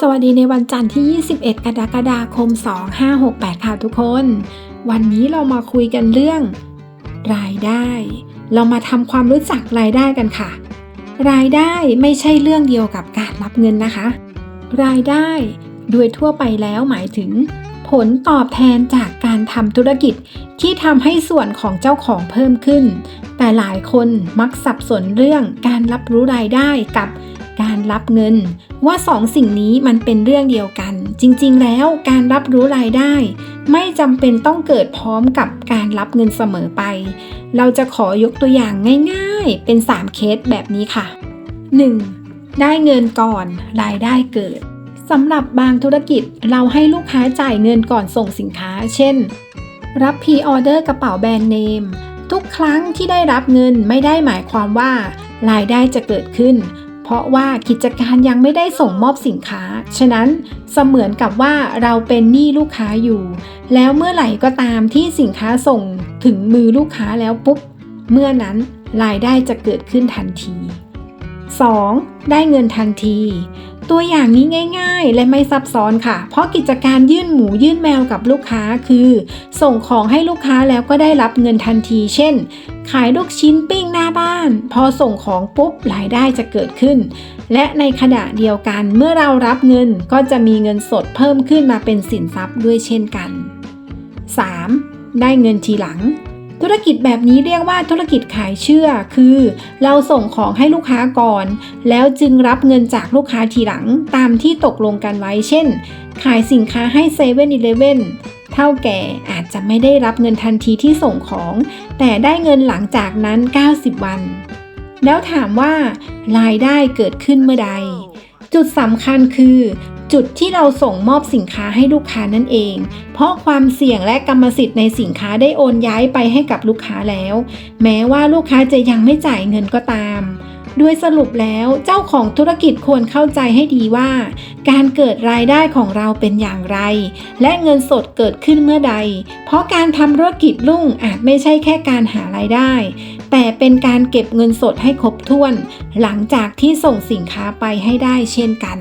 สวัสดีในวันจันทร์ที่ 21 กรกฎาคม 2568 ค่ะทุกคน วันนี้เรามาคุยกันเรื่อง รายได้ เรามาทำความรู้จักรายได้กันค่ะ รายได้ไม่ใช่เรื่องเดียวกับการรับเงินนะคะ รายได้โดยทั่วไปแล้วหมายถึง ผลตอบแทนจากการทำธุรกิจที่ทำให้ส่วนของเจ้าของเพิ่มขึ้น แต่หลายคนมักสับสนเรื่องการรับรู้รายได้กับ รับเงิน ว่าสองสิ่งนี้มันเป็นเรื่องเดียวกัน จริงๆ แล้วการรับรู้รายได้ ไม่จำเป็นต้องเกิดพร้อมกับการรับเงินเสมอไป เราจะขอยกตัวอย่างง่ายๆ เป็น 3 เคสแบบนี้ค่ะ 1. ได้เงินก่อนรายได้เกิดสำหรับบางธุรกิจเราให้ลูกค้าจ่ายเงินก่อนส่งสินค้า เช่น รับพรีออเดอร์กระเป๋าแบรนด์เนมทุกครั้งที่ได้รับเงินไม่ได้หมายความว่า รายได้จะเกิดขึ้น ราะว่ากิจการยังไม่ได้ส่งมอบสินค้า ฉะนั้นเสมือนกับว่าเราเป็นหนี้ลูกค้าอยู่ แล้วเมื่อไหร่ก็ตามที่สินค้าส่งถึงมือลูกค้าแล้วปุ๊บ เมื่อนั้นรายได้จะเกิดขึ้นทันที 2. ได้เงินทันที ตัวอย่างนี้ง่าย ๆ และไม่ซับซ้อนค่ะ เพราะกิจการยื่นหมูยื่นแมวกับลูกค้าคือ ส่งของให้ลูกค้าแล้วก็ได้รับเงินทันที เช่น ขายลูกชิ้นปิ้งหน้าบ้าน พอส่งของปุ๊บรายได้จะเกิดขึ้น และในขณะเดียวกันเมื่อเรารับเงินก็จะมีเงินสดเพิ่มขึ้นมาเป็นสินทรัพย์ด้วยเช่นกัน 3. ได้เงินทีหลัง ธุรกิจแบบนี้เรียกว่าธุรกิจขายเชื่อ คือ เราส่งของให้ลูกค้าก่อน แล้วจึงรับเงินจากลูกค้าทีหลังตามที่ตกลงกันไว้ เช่น ขายสินค้าให้เซเว่นอีเลฟเว่น เท่าแก่อาจจะไม่ได้รับเงินทันทีที่ส่งของ แต่ได้เงินหลังจากนั้น 90 วัน แล้วถามว่ารายได้เกิดขึ้นเมื่อใด จุดสำคัญคือ จุดที่เราส่งมอบสินค้าให้ลูกค้านั่นเอง เพราะความเสี่ยงและกรรมสิทธิ์ในสินค้าได้โอนย้ายไปให้กับลูกค้าแล้ว แม้ว่าลูกค้าจะยังไม่จ่ายเงินก็ตาม ด้วยสรุปแล้วเจ้าของธุรกิจควรเข้าใจให้ดีว่า การเกิดรายได้ของเราเป็นอย่างไร และเงินสดเกิดขึ้นเมื่อใด เพราะการทำธุรกิจรุ่งอาจไม่ใช่แค่การหารายได้ แต่เป็นการเก็บเงินสดให้ครบถ้วน หลังจากที่ส่งสินค้าไปให้ได้เช่นกัน